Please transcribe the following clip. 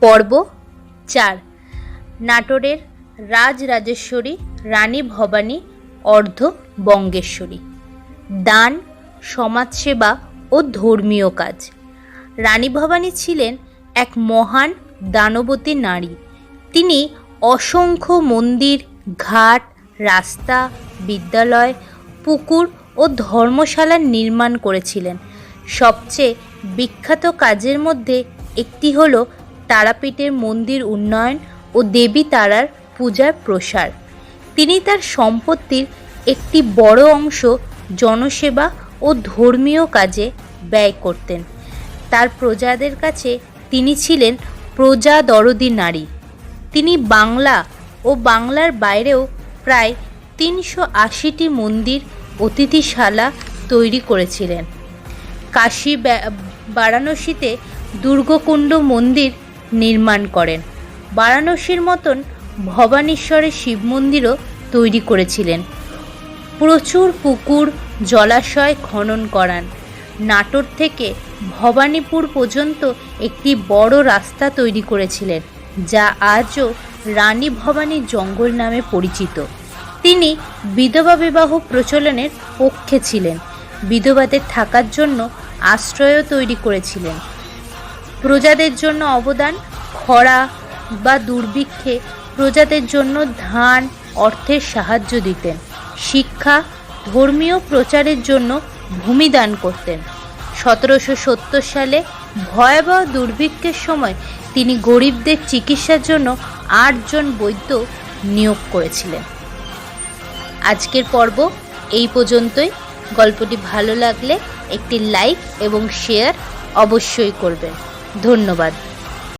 পর্ব চার। নাটোরের রাজরাজেশ্বরী, রানী ভবানী, অর্ধ বঙ্গেশ্বরী। দান, সমাজসেবা ও ধর্মীয় কাজ। রানী ভবানী ছিলেন এক মহান দানবতী নারী। তিনি অসংখ্য মন্দির, ঘাট, রাস্তা, বিদ্যালয়, পুকুর ও ধর্মশালা নির্মাণ করেছিলেন। সবচেয়ে বিখ্যাত কাজের মধ্যে একটি হল তারাপীঠের মন্দির উন্নয়ন ও দেবী তারার পূজার প্রসার। তিনি তার সম্পত্তির একটি বড় অংশ জনসেবা ও ধর্মীয় কাজে ব্যয় করতেন। তার প্রজাদের কাছে তিনি ছিলেন প্রজা দরদি নারী। তিনি বাংলা ও বাংলার বাইরেও প্রায় তিনশো আশিটি মন্দির, অতিথিশালা তৈরি করেছিলেন। কাশী বারাণসীতে দুর্গকুণ্ড মন্দির নির্মাণ করেন। বারাণসীর মতন ভবানীশ্বরের শিব মন্দিরও তৈরি করেছিলেন। প্রচুর পুকুর, জলাশয় খনন করান। নাটোর থেকে ভবানীপুর পর্যন্ত একটি বড় রাস্তা তৈরি করেছিলেন, যা আজও রানী ভবানী জঙ্গল নামে পরিচিত। তিনি বিধবা বিবাহ প্রচলনের পক্ষে ছিলেন। বিধবাদের থাকার জন্য আশ্রয়ও তৈরি করেছিলেন। প্রজাদের জন্য অবদান, খরা বা দুর্ভিক্ষে প্রজাদের জন্য ধান অর্থের সাহায্য দিতেন। শিক্ষা, ধর্মীয় প্রচারের জন্য ভূমি দান করতেন। সতেরোশো সত্তর সালে ভয়াবহ দুর্ভিক্ষের সময় তিনি গরিবদের চিকিৎসার জন্য আটজন বৈদ্য নিয়োগ করেছিলেন। আজকের পর্ব এই পর্যন্তই। গল্পটি ভালো লাগলে একটি লাইক এবং শেয়ার অবশ্যই করবেন। ধন্যবাদ।